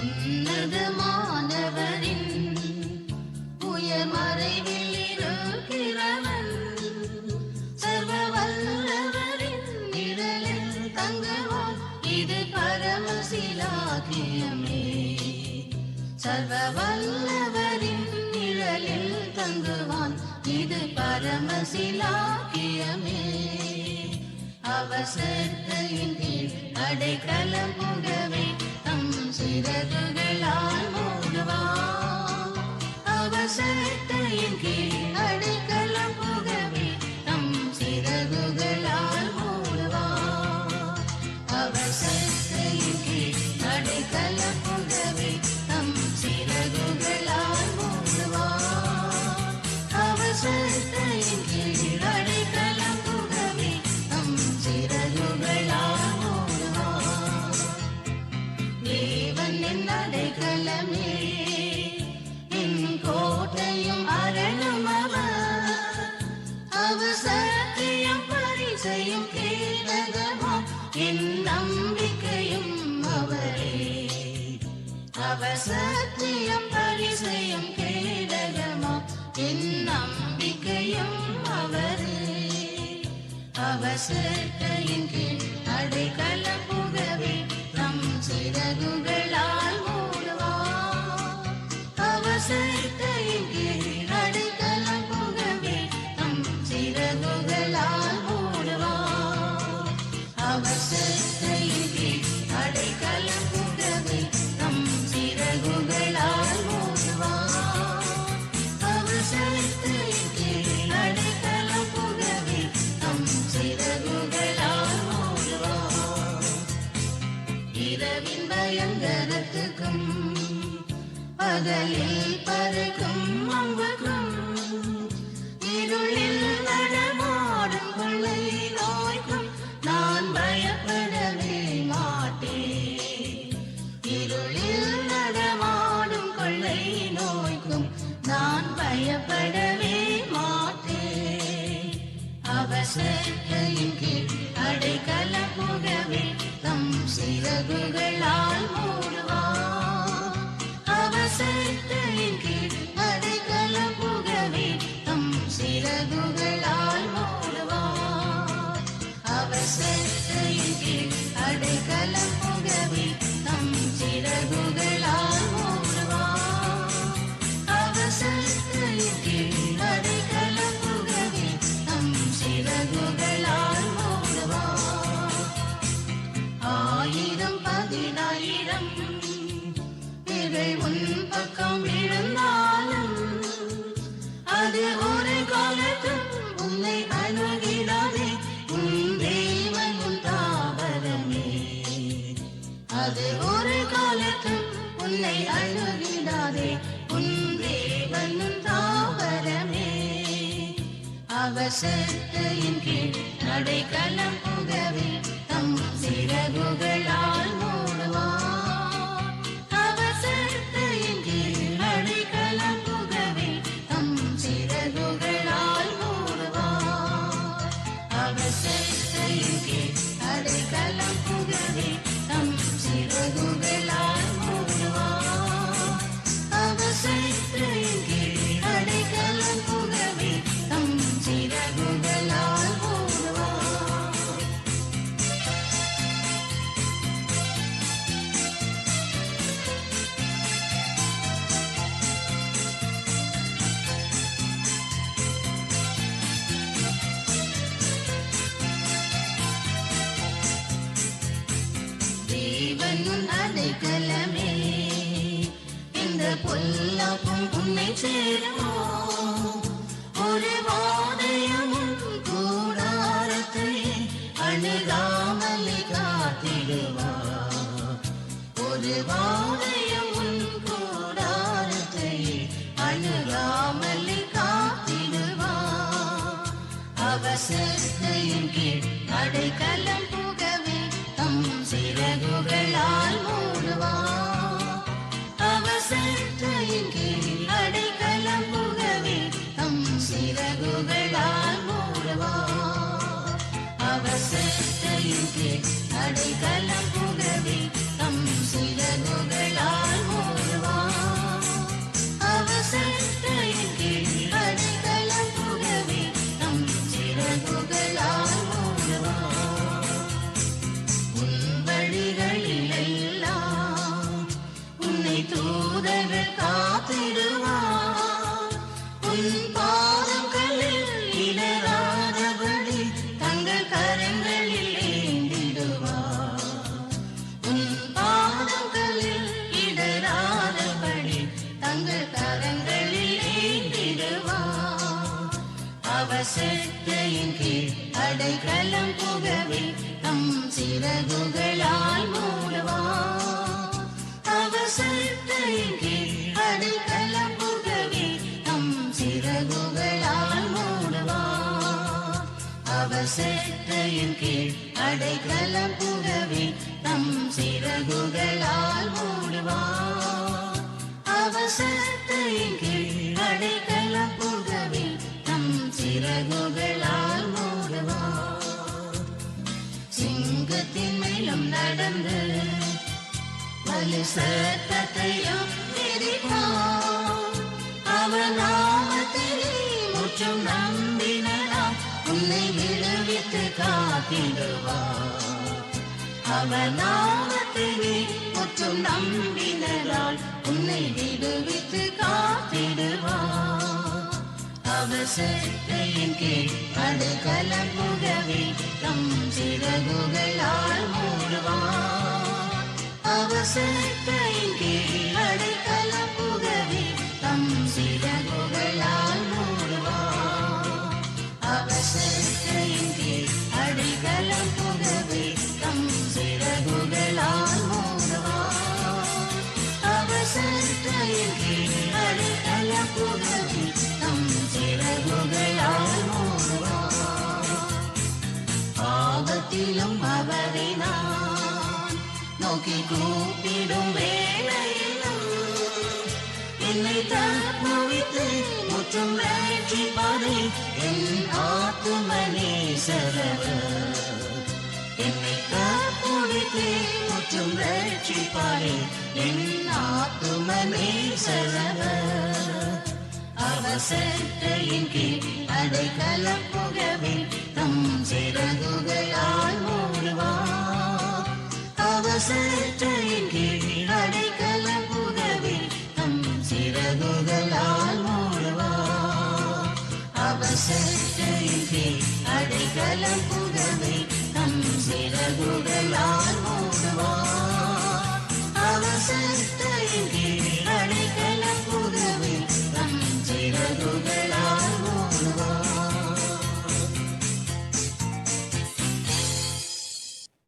உன்னது மாணவரின் உயர்மறைவில் இருக்கிறவன் சர்வ வல்லவரின் நிழலில் தங்குவான். இது பரமசிலாக்கியமே. சர்வ வல்லவரின் நிழலில் தங்குவான். இது அவசரத்தையின் அடைக்கலம் புகவே. அசத்தியம் பரிசயம் கேடகமா என் நம்பிக்கையும் அவரே. அவர் சேர்க்கையின் கீழ் புகவே நம் சிறகுகளால் மூடுவார். அவர் கீழ் காதலில் அடைக்கலம் வாசத்தையின் கீழ் நடைக்கலம் புகவில் தம் சிறகுகள் பொல்லாப்பும் உன்னை சேருமோ ஒரு வாதையும் கூடாரத்தை அணுகாமலே காத்திடுவா ஒரு வாதையும் கூடாரத்தை அணுகாமலே காத்திடுவா அவசியத்தையும் கீழ் அடைக்கல 街歩いた தங்கள் கரங்களில் ஏந்திடுவார் அவசத்தையின் கீழ் அடைக்கலம் புகவே தம் சிறகுகளால் மூடுவார் அவசத்தையின் கீழ் அடைக்கலம் புகவே தம் சிறகுகளால் மூடுவார் அவசத்தையின் கீழ் அடைக்கலம் புகவே தம் சிறகுகளால் மூடுவார் அவசரத்தையின் கீழ் அடைக்கலம் புகவே தம் சிறகுகளால் மூடுவார் சிங்கத்தின் மேலும் நடந்து வலு சத்தத்தையும் மிதிப்பார் அவர் நாமத்திலே முற்றும் நம்பினராம் உன்னை விடுவித்து காத்திடுவார் அவர் நாமத்திலே முற்றும் நம்பினரால் உன்னை விடுவித்து காத்திடுவார் அவசரத்தையின் கீழ் அடுக்கலம் புகவே தம் சிறகுகளால் மூடுவார் அவசரத்தையின் கீழ் ஆபத்திலும் அவரை நான் நோக்கி கூப்பிடும் வேளையிலும் என்னை தப்புவித்து முற்றும் ரட்சிப்பாரே என் ஆத்துமனே சரவர் என்னை தப்புவித்து முற்றும் ரட்சிப்பாரே என் ஆத்துமனே சரவர் அவசரத்தையின் கீழ் அடைக்கலம் புகவே தம் சிறகுகளால் மூடுவார் அவசரத்தையின் கீழ் அடைக்கலம் புகவே தம் சிறகுகளால் மூடுவார் அவசரத்தையின் கீழ் அடைக்கலம் புகவே